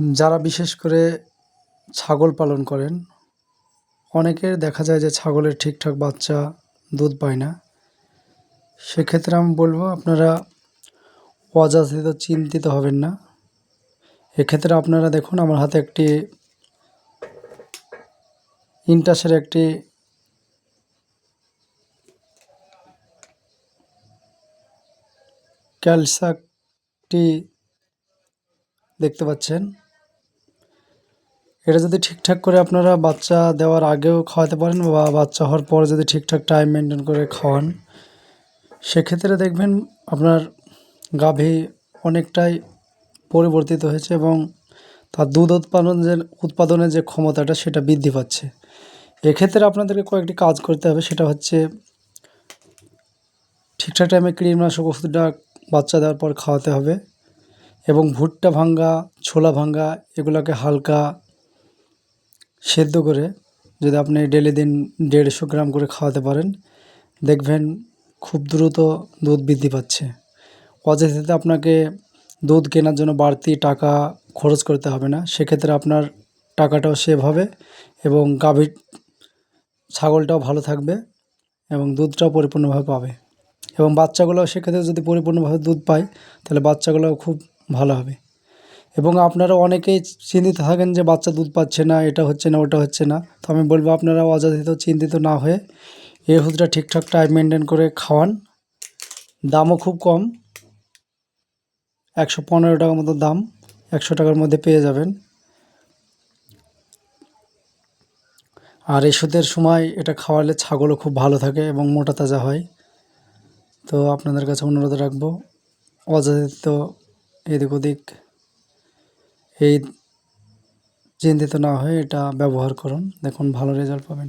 যারা বিশেষ করে ছাগল পালন করেন অনেকের দেখা যায় যে ছাগলের ঠিকঠাক বাচ্চা দুধ পায় না। সেক্ষেত্রে আমি বলব, আপনারা অযাচিত, চিন্তিত হবেন না। এক্ষেত্রে আপনারা দেখুন, আমার হাতে একটি ইন্টাসের একটি ক্যালসাকটি দেখতে পাচ্ছেন। এটা যদি ঠিকঠাক করে আপনারা বাচ্চা দেওয়ার আগেও খাওয়াতে পারেন বা বাচ্চা হওয়ার পর যদি ঠিকঠাক টাইম মেনটেন করে খাওয়ান, সেক্ষেত্রে দেখবেন আপনার গাভী অনেকটাই পরিবর্তিত হয়েছে এবং তার দুধ উৎপাদন যে, উৎপাদনের যে ক্ষমতাটা সেটা বৃদ্ধি পাচ্ছে। এক্ষেত্রে আপনাদেরকে কয়েকটি কাজ করতে হবে, সেটা হচ্ছে ঠিকঠাক টাইমে কীটনাশক ওষুধটা বাচ্চা দেওয়ার পর খাওয়াতে হবে এবং ভুট্টা ভাঙ্গা, ছোলা ভাঙ্গা, এগুলোকে হালকা সেদ্ধ করে যদি আপনি ডেলি দিন দেড়শো গ্রাম করে খাওয়াতে পারেন, দেখবেন খুব দ্রুত দুধ বৃদ্ধি পাচ্ছে। অযথাতে আপনাকে দুধ কেনার জন্য বাড়তি টাকা খরচ করতে হবে না। সেক্ষেত্রে আপনার টাকাটাও সেভ হবে এবং গাভীর ছাগলটাও ভালো থাকবে এবং দুধটাও পরিপূর্ণভাবে পাবে। এবং বাচ্চাগুলোও সেক্ষেত্রে যদি পরিপূর্ণভাবে দুধ পায়, তাহলে বাচ্চাগুলোও খুব ভালো হবে। এবং আপনারা অনেকেই চিন্তিত থাকেন যে বাচ্চা দুধ পাচ্ছে না, এটা হচ্ছে না, ওটা হচ্ছে না। তো আমি বলব আপনারা অযাচিত, চিন্তিত না হয়ে এই ওষুধটা ঠিকঠাক টাইম মেনটেন করে খাওয়ান। দামও খুব কম। একশো পনেরো টাকার মতো দাম, একশো টাকার মধ্যে পেয়ে যাবেন। আর এই শীতের সময় এটা খাওয়ালে ছাগলও খুব ভালো থাকে এবং মোটা তাজা হয়। তো আপনাদের কাছে অনুরোধ রাখব, অযাচিত এদিক ওদিক। এই চিন্তিত না হয়ে এটা ব্যবহার করুন। দেখুন ভালো রেজাল্ট পাবেন।